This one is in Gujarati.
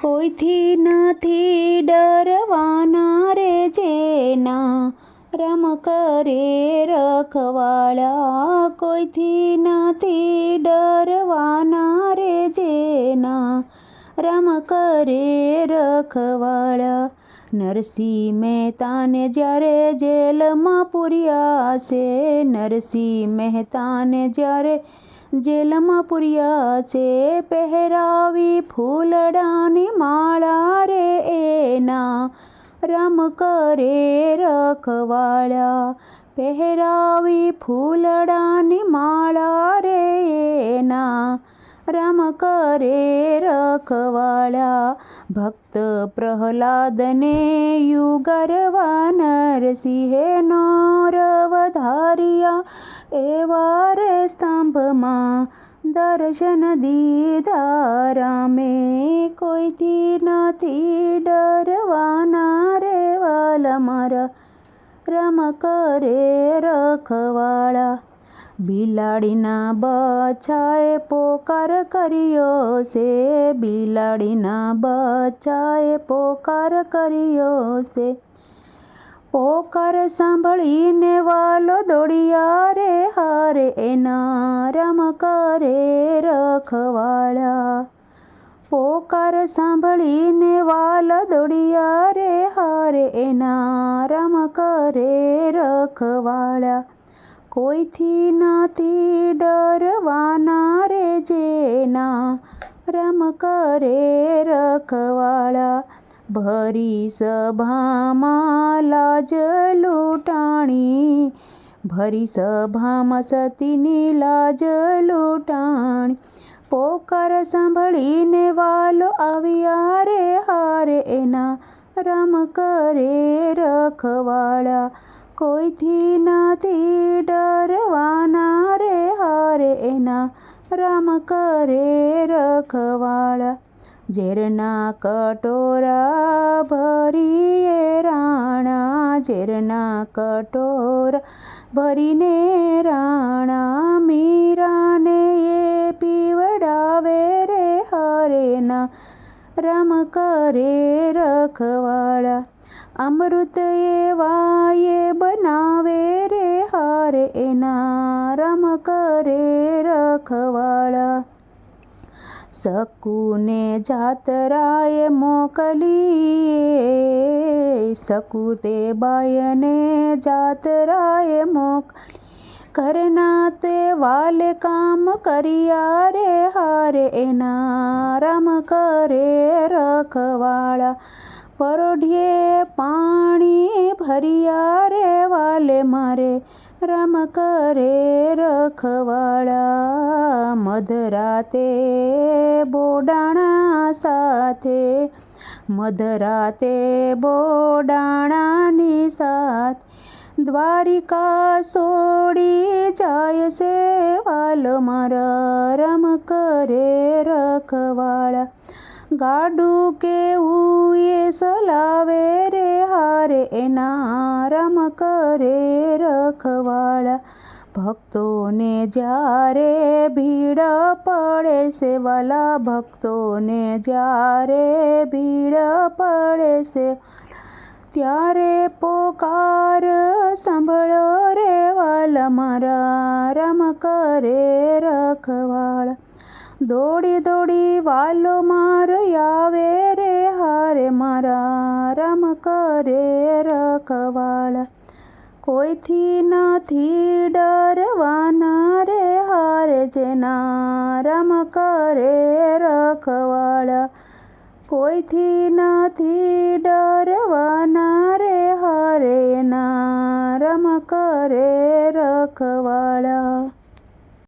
કોઈથી નથી ડરવાના રે જેના રમ કરે રખવાળા. કોઈથી નથી ડરવાના રે જેના રમ કરે રખવાળા. નરસિંહ મહેતાને જ્યારે જેલમાં પૂર્યા છે, નરસિંહ મહેતાને જ્યારે જેલમાં પૂર્યા છે, પહેરાવી ફૂલડાની માળા રે એના. રામ કરે રખવાળા પહેરાવી ફૂલડાની માળા રે એના. રામ કરે રખવાળા ભક્ત પ્રહલાદને યુગરવા નરસિંહે નોરવધાર્યા એવા રે સ્તંભમાં દર્શન દીધા રામે કોઈથી નથી ડરવાના રે વાલા મારા. રમ કરે રખવાળા. બિલાડીના બચ્ચાએ પોકાર કર્યો છે. બિલાડીના બચ્ચાએ પોકાર કર્યો છે. પોકાર સાંભળીને વાલો દોડ્યા એના રમ કરે રખવાળા. પોકાર સાંભળીને વાલ દોડિયા રે હારે એના રમ કરે રખવાળા. કોઈથી નથી ડરવાના રે જેના રમ કરે રખવાળા. ભરી સભામાં લાજ લૂંટાણી ભરી સભામાં સતીની લાજ લૂંટાણી. પોકાર સાંભળીને વાલો આવ્યા રે હારે એના રમ કરે રખવાળા કોઈથી નથી ડરવાના રે, હારે એના રમ કરે રખવાળા ઝેરના કટોરા ભરીએ રાણા. ઝેરના કટોર ભરીને રાણા મીરાને એ પીવડાવે રે હરેના રામ કરે રખવાળા અમૃત એવા એ બનાવે રે હરે એના રામ કરે રખવાળા શકુને જાતરાએ મોકલી શકુ તે બાયને જાતરાએ મોકલી ઘરના તે વાલે કામ કર્યા રે હારે, એના રામ કરે રખવાળા પરોઢિયે પાણી ભર્યા રે વાલે મારે રામ કરે રખવાળા મધરાતે બોડાણા સાથે મધરાતે બોડાણાની સાથે. દ્વારિકા સોડી જાય છે વાલ મારા રમ કરે રખવાળા. ગાડું કેવું એ સલાવે રે, હારે એના રમ કરે રખવાળા. ભક્તોને જ્યારે ભીડ પડે છે વાલા ભક્તોને જ્યારે ભીડ પડે છે ત્યારે પોકાર સાંભળો રે વાલા, મારા રમ કરે રખવાળ. દોડી દોડી વાલો માર આવે રે હારે, મારા રમ કરે રખવાળા. કોઈથી નથી ડરવાના રે હારે જેના રામ કરે રખવાળા કોઈથી નથી ડરવાના રે હારે ના રામ કરે રખવાળા